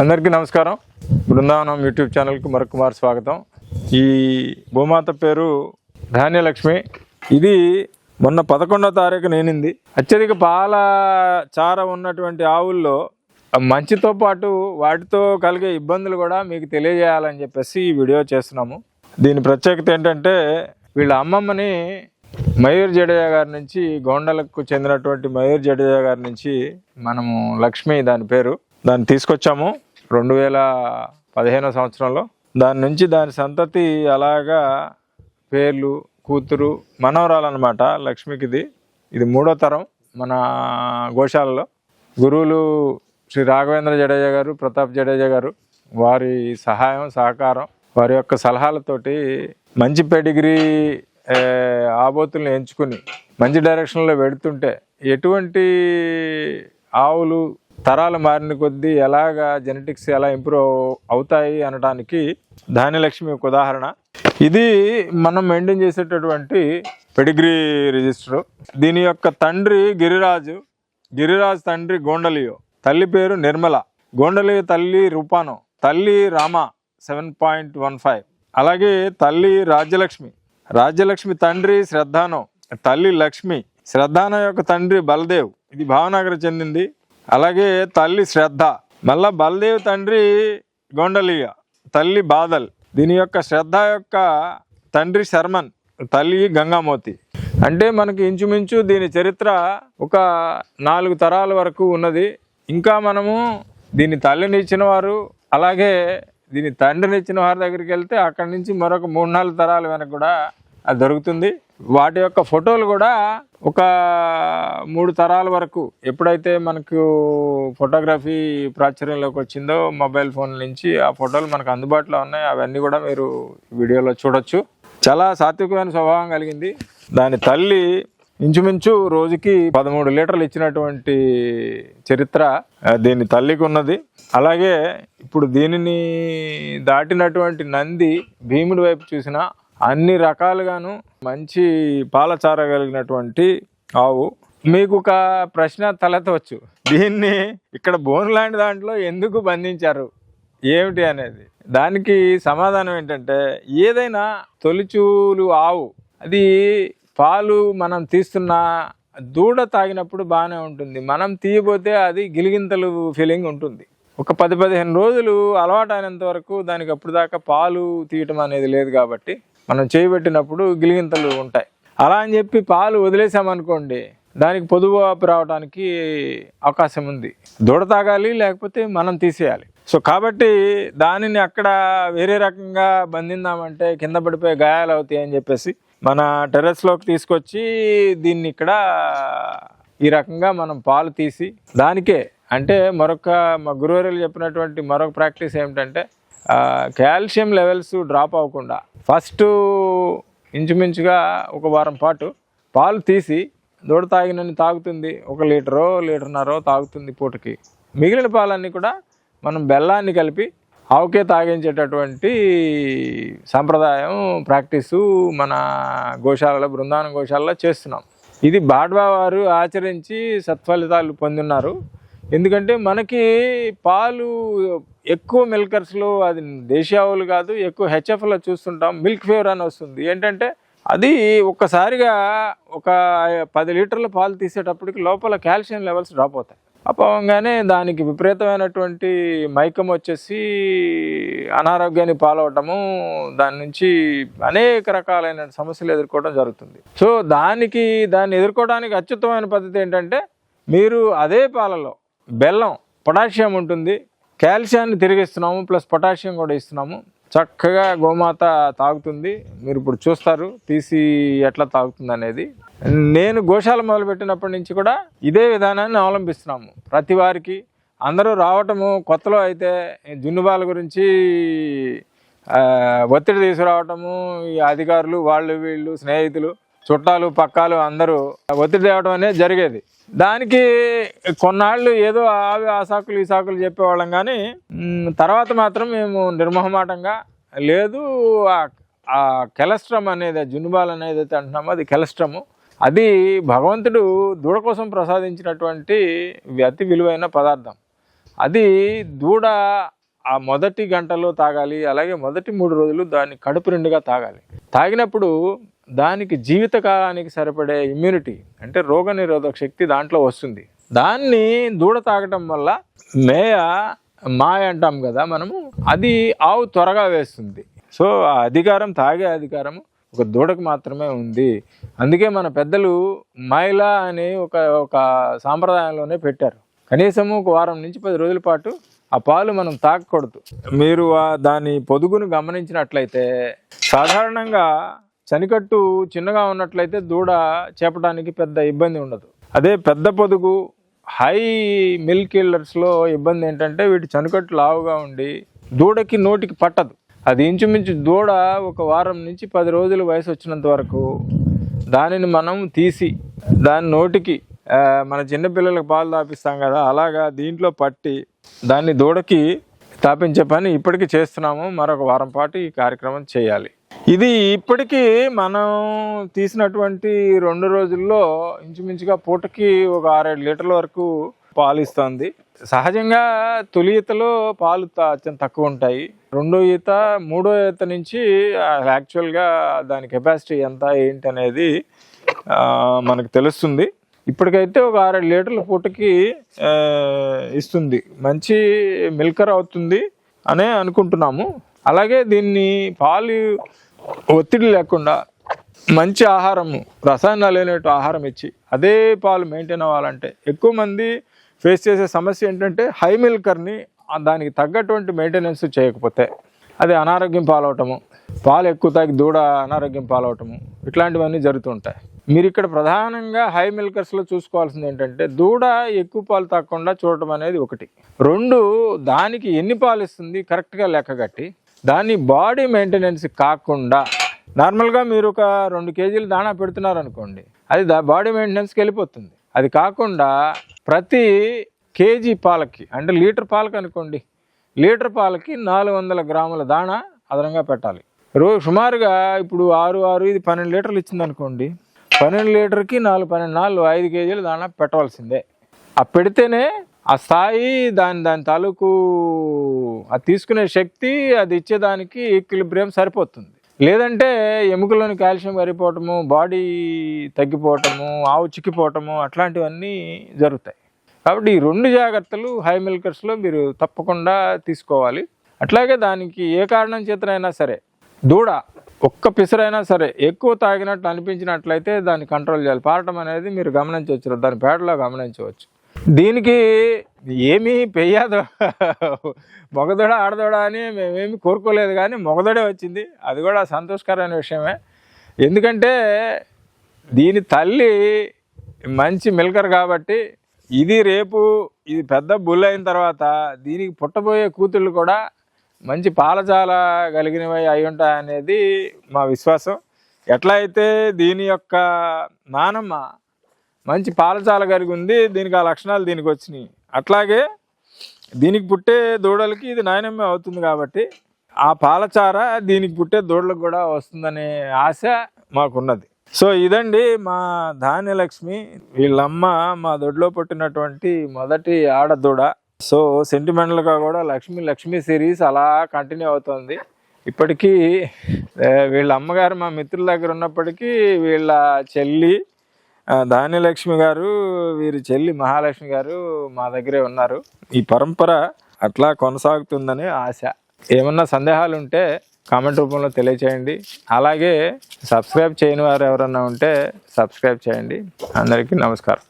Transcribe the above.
అందరికీ నమస్కారం. బృందావనం యూట్యూబ్ ఛానల్కి మరొకమారు స్వాగతం. ఈ భూమాత పేరు ధాన్యలక్ష్మి. ఇది మొన్న పదకొండో తారీఖు నేనింది. అత్యధిక పాల చార ఉన్నటువంటి ఆవుల్లో మంచితో పాటు వాటితో కలిగే ఇబ్బందులు కూడా మీకు తెలియజేయాలని చెప్పేసి ఈ వీడియో చేస్తున్నాము. దీని ప్రత్యేకత ఏంటంటే వీళ్ళ అమ్మమ్మని మయూర్ జడేజా గారి నుంచి గోండలకు చెందినటువంటి మయూర్ జడేజా గారి నుంచి మనము లక్ష్మి దాని పేరు దాన్ని తీసుకొచ్చాము. రెండు వేల పదిహేనో సంవత్సరంలో. దాని నుంచి దాని సంతతి అలాగా పేర్లు కూతురు మనవరాలు లక్ష్మికిది. ఇది మూడో తరం మన గోశాలలో. గురువులు శ్రీ రాఘవేంద్ర జడేజా గారు ప్రతాప్ జడేజా గారు వారి సహాయం సహకారం వారి యొక్క సలహాలతోటి మంచి పెడిగ్రీ ఆబోతుల్ని ఎంచుకుని మంచి డైరెక్షన్లో వెడుతుంటే ఎటువంటి ఆవులు తరాలు మారిన కొద్దీ ఎలాగా జెనెటిక్స్ ఎలా ఇంప్రూవ్ అవుతాయి అనడానికి ధాన్యలక్ష్మి ఒక ఉదాహరణ. ఇది మనం మెయింటైన్ చేసేటటువంటి పెడిగ్రీ రిజిస్టర్ దీని యొక్క తండ్రి గిరిరాజు గిరిరాజు తండ్రి గోండలియో తల్లి పేరు నిర్మల గోండలియో తల్లి రూపానో తల్లి Rama seven point one five అలాగే తల్లి రాజ్యలక్ష్మి రాజ్యలక్ష్మి తండ్రి శ్రద్ధానో తల్లి లక్ష్మి శ్రద్ధాన యొక్క తండ్రి బలదేవ్. ఇది భావనగర్ చెందింది. అలాగే తల్లి శ్రద్ధ. మళ్ళా బలదేవ్ తండ్రి గొండలియ తల్లి బాదల్ దీని యొక్క శ్రద్ధ యొక్క తండ్రి శర్మన్ తల్లి గంగామోతి అంటే మనకి ఇంచుమించు దీని చరిత్ర ఒక నాలుగు తరాల వరకు ఉన్నది. ఇంకా మనము దీని తల్లిని ఇచ్చిన వారు అలాగే దీని తండ్రిని ఇచ్చిన వారి దగ్గరికి వెళ్తే అక్కడి నుంచి మరొక మూడు నాలుగు తరాల వెనక కూడా అది దొరుకుతుంది. వాటి యొక్క ఫోటోలు కూడా ఒక మూడు తరాల వరకు ఎప్పుడైతే మనకు ఫోటోగ్రఫీ ప్రాచుర్యంలోకి వచ్చిందో మొబైల్ ఫోన్ నుంచి ఆ ఫోటోలు మనకు అందుబాటులో ఉన్నాయి. అవన్నీ కూడా మీరు వీడియోలో చూడొచ్చు. చాలా సాత్వికమైన స్వభావం కలిగింది. దాని తల్లి ఇంచుమించు రోజుకి పదమూడు లీటర్లు ఇచ్చినటువంటి చరిత్ర దీని తల్లికి ఉన్నది. అలాగే ఇప్పుడు దీనిని దాటినటువంటి నంది భీముడి వైపు చూసిన అన్ని రకాలుగాను మంచి పాలచార కలిగినటువంటి ఆవు. మీకు ఒక ప్రశ్న తలెత్తవచ్చు. దీన్ని ఇక్కడ బోన్ లాంటి దాంట్లో ఎందుకు బంధించారు? ఏమిటి అనేది. దానికి సమాధానం ఏంటంటే ఏదైనా తొలిచూలు ఆవు అది పాలు మనం తీస్తున్న దూడ తాగినప్పుడు బాగానే ఉంటుంది. మనం తీయబోతే అది గిలిగింతలు ఫీలింగ్ ఉంటుంది. ఒక పది పదిహేను రోజులు అలవాటు అయినంత వరకు దానికి అప్పుడు దాకా పాలు తీయటం అనేది లేదు కాబట్టి మనం చేయబెట్టినప్పుడు గిలిగింతలు ఉంటాయి. అలా అని చెప్పి పాలు వదిలేసామనుకోండి దానికి పొదుపు రావడానికి అవకాశం ఉంది. దూడ తాగాలి లేకపోతే మనం తీసేయాలి. సో కాబట్టి దానిని అక్కడ వేరే రకంగా బంధిందామంటే కింద పడిపోయి గాయాలు అవుతాయి అని చెప్పేసి మన టెర్రస్లోకి తీసుకొచ్చి దీన్ని ఇక్కడ ఈ రకంగా మనం పాలు తీసి దానికే అంటే మరొక మా గురువారులు చెప్పినటువంటి మరొక ప్రాక్టీస్ ఏమిటంటే కాల్షియం లెవెల్స్ డ్రాప్ అవ్వకుండా ఫస్ట్ ఇంచుమించుగా ఒక వారం పాటు పాలు తీసి దూడ తాగినని తాగుతుంది. ఒక లీటరో లీటర్నరో తాగుతుంది పూటకి. మిగిలిన పాలన్నీ కూడా మనం బెల్లాన్ని కలిపి ఆవుకే తాగించేటటువంటి సాంప్రదాయం ప్రాక్టీసు మన గోశాలలో బృందావన గోశాలలో చేస్తున్నాం. ఇది బాడ్వా వారు ఆచరించి సత్ఫలితాలు పొందున్నారు. ఎందుకంటే మనకి పాలు ఎక్కువ మిల్కర్స్లో అది దేశీయావులు కాదు ఎక్కువ హెచ్ఎఫ్లో చూస్తుంటాం మిల్క్ ఫేవర్ అని వస్తుంది. ఏంటంటే అది ఒక్కసారిగా ఒక పది లీటర్ల పాలు తీసేటప్పటికి లోపల కాల్షియం లెవెల్స్ డ్రాప్ అవుతాయి. అపోవంగానే దానికి విపరీతమైనటువంటి మైకం వచ్చేసి అనారోగ్యానికి పాలవటము దాని నుంచి అనేక రకాలైన సమస్యలు ఎదుర్కోవడం జరుగుతుంది. సో దానికి దాన్ని ఎదుర్కోవడానికి అత్యుత్తమైన పద్ధతి ఏంటంటే మీరు అదే పాలలో బెల్లం పొటాషియం ఉంటుంది కాల్షియాన్ని తిరిగిస్తున్నాము ప్లస్ పొటాషియం కూడా ఇస్తున్నాము. చక్కగా గోమాత తాగుతుంది. మీరు ఇప్పుడు చూస్తారు తీసి ఎట్లా తాగుతుంది అనేది. నేను గోశాల మొదలుపెట్టినప్పటి నుంచి కూడా ఇదే విధానాన్ని అవలంబిస్తున్నాము. ప్రతి వారికి అందరూ రావటము కొత్తలో అయితే జున్నుబాల గురించి ఒత్తిడి తీసుకురావటము ఈ అధికారులు వాళ్ళు వీళ్ళు స్నేహితులు చుట్టాలు పక్కాలు అందరూ ఒత్తిడి తేవడం అనేది జరిగేది. దానికి కొన్నాళ్ళు ఏదో ఆవి ఆ సాకులు ఈ సాకులు చెప్పేవాళ్ళం కానీ తర్వాత మాత్రం మేము నిర్మహమాటంగా లేదు ఆ- ఆ కెలస్ట్రమ్ అనేది జునుబాల్ అనేది అయితే అంటున్నామో అది కెలస్ట్రము. అది భగవంతుడు దూడ కోసం ప్రసాదించినటువంటి అతి విలువైన పదార్థం. అది దూడ ఆ మొదటి గంటలో తాగాలి అలాగే మొదటి మూడు రోజులు దాన్ని కడుపు నిండుగా తాగాలి. తాగినప్పుడు దానికి జీవితకాలానికి సరిపడే ఇమ్యూనిటీ అంటే రోగ నిరోధక శక్తి దాంట్లో వస్తుంది. దాన్ని దూడ తాగటం వల్ల మేయ మాయ అంటాం కదా మనము అది ఆవు త్వరగా వేస్తుంది. సో ఆ అధికారం తాగే అధికారం ఒక దూడకు మాత్రమే ఉంది. అందుకే మన పెద్దలు మైల అని ఒక ఒక సాంప్రదాయంలోనే పెట్టారు. కనీసము ఒక వారం నుంచి పది రోజుల పాటు ఆ పాలు మనం తాగకూడదు. మీరు దాని పొదుగును గమనించినట్లయితే సాధారణంగా చనికట్టు చిన్నగా ఉన్నట్లయితే దూడ చేపడానికి పెద్ద ఇబ్బంది ఉండదు. అదే పెద్ద పొదుగు హై మిల్క్ కిల్లర్స్లో ఇబ్బంది ఏంటంటే వీటి చనికట్టు లావుగా ఉండి దూడకి నోటికి పట్టదు. అది ఇంచుమించు దూడ ఒక వారం నుంచి పది రోజుల వయసు వచ్చినంత వరకు దానిని మనం తీసి దాని నోటికి మన చిన్నపిల్లలకు పాలు తాపిస్తాం కదా అలాగా దీంట్లో పట్టి దాన్ని దూడకి తాపించే పని ఇప్పటికీ చేస్తున్నాము. మరొక వారం పాటు ఈ కార్యక్రమం చేయాలి. ఇది ఇప్పటికీ మనం తీసినటువంటి రెండు రోజుల్లో ఇంచుమించుగా పూటకి ఒక ఆరేడు లీటర్ల వరకు పాలు ఇస్తుంది. సహజంగా తొలి ఈతలో పాలు అత్యంత తక్కువ ఉంటాయి. రెండో ఈత మూడో ఈత నుంచి యాక్చువల్గా దాని కెపాసిటీ ఎంత ఏంటి అనేది మనకు తెలుస్తుంది. ఇప్పటికైతే ఒక ఆరేడు లీటర్ల పూటకి ఇస్తుంది. మంచి మిల్కర్ అవుతుంది అనే అనుకుంటున్నాము. అలాగే దీన్ని పాలు ఒత్తిడి లేకుండా మంచి ఆహారము రసాయనాలు లేనట్టు ఆహారం ఇచ్చి అదే పాలు మెయింటైన్ అవ్వాలంటే ఎక్కువ మంది ఫేస్ చేసే సమస్య ఏంటంటే హై మిల్కర్ని దానికి తగ్గటువంటి మెయింటెనెన్స్ చేయకపోతే అది అనారోగ్యం పాలవటము పాలు ఎక్కువ తాగి దూడ అనారోగ్యం పాలవటము ఇట్లాంటివన్నీ జరుగుతుంటాయి. మీరు ఇక్కడ ప్రధానంగా హై మిల్కర్స్లో చూసుకోవాల్సింది ఏంటంటే దూడ ఎక్కువ పాలు తాగకుండా చూడటం అనేది ఒకటి. రెండు దానికి ఎన్ని పాలు ఇస్తుంది కరెక్ట్గా లెక్క దాన్ని బాడీ మెయింటెనెన్స్ కాకుండా నార్మల్గా మీరు ఒక రెండు కేజీలు దాణా పెడుతున్నారు అనుకోండి అది దా బాడీ మెయింటెనెన్స్కి వెళ్ళిపోతుంది. అది కాకుండా ప్రతి కేజీ పాలకి అంటే లీటర్ పాలకి అనుకోండి లీటర్ పాలకి నాలుగు వందల గ్రాముల దాణా అదనంగా పెట్టాలి. రోజు సుమారుగా ఇప్పుడు ఆరు ఆరు ఇది పన్నెండు లీటర్లు ఇచ్చిందనుకోండి పన్నెండు లీటర్కి నాలుగు పన్నెండు నాలుగు ఐదు కేజీలు దాణా పెట్టవలసిందే. ఆ పెడితేనే ఆ స్థాయి దాని దాని తాలూకు అది తీసుకునే శక్తి అది ఇచ్చేదానికి ఈక్విలిబ్రియం సరిపోతుంది. లేదంటే ఎముకలోని కాల్షియం కరిగిపోవటము బాడీ తగ్గిపోవటము ఆవు చిక్కిపోవటము అట్లాంటివన్నీ జరుగుతాయి. కాబట్టి ఈ రెండు జాగ్రత్తలు హై మిల్కర్స్లో మీరు తప్పకుండా తీసుకోవాలి. అట్లాగే దానికి ఏ కారణం చేతనైనా సరే దూడ ఒక్క పిసరైనా సరే ఎక్కువ తాగినట్టు అనిపించినట్లయితే దాన్ని కంట్రోల్ చేయాలి. పారటం అనేది మీరు గమనించవచ్చు దాని పేడలో గమనించవచ్చు. దీనికి ఏమీ పెయ్యాదు. మగదొడ ఆడదొడ అని మేమేమి కోరుకోలేదు కానీ మగదొడే వచ్చింది. అది కూడా సంతోషకరమైన విషయమే. ఎందుకంటే దీని తల్లి మంచి మిల్కర్ కాబట్టి ఇది రేపు ఇది పెద్ద బుల్ అయిన తర్వాత దీనికి పుట్టబోయే కూతుళ్ళు కూడా మంచి పాలజాల కలిగినవి అయి ఉంటాయనేది మా విశ్వాసం. ఎట్లా అయితే దీని యొక్క నానమ్మ మంచి పాలచాల కలిగి ఉంది దీనికి ఆ లక్షణాలు దీనికి వచ్చినాయి. అట్లాగే దీనికి పుట్టే దూడలకి ఇది నాయనమ్మే అవుతుంది కాబట్టి ఆ పాలచార దీనికి పుట్టే దూడలకు కూడా వస్తుందనే ఆశ మాకున్నది. సో ఇదండి మా ధాన్యలక్ష్మి వీళ్ళమ్మ మా దొడ్లో పుట్టినటువంటి మొదటి ఆడదూడ సో సెంటిమెంటల్గా కూడా లక్ష్మి లక్ష్మి సిరీస్ అలా కంటిన్యూ అవుతుంది. ఇప్పటికీ వీళ్ళ అమ్మగారు మా మిత్రుల దగ్గర ఉన్నప్పటికీ వీళ్ళ చెల్లి ధాన్యలక్ష్మి గారు వీరి చెల్లి మహాలక్ష్మి గారు మా దగ్గరే ఉన్నారు. ఈ పరంపర అట్లా కొనసాగుతుందని ఆశ. ఏమన్నా సందేహాలు ఉంటే కామెంట్ రూపంలో తెలియచేయండి. అలాగే సబ్స్క్రైబ్ చేయని వారు ఎవరన్నా ఉంటే సబ్స్క్రైబ్ చేయండి. అందరికీ నమస్కారం.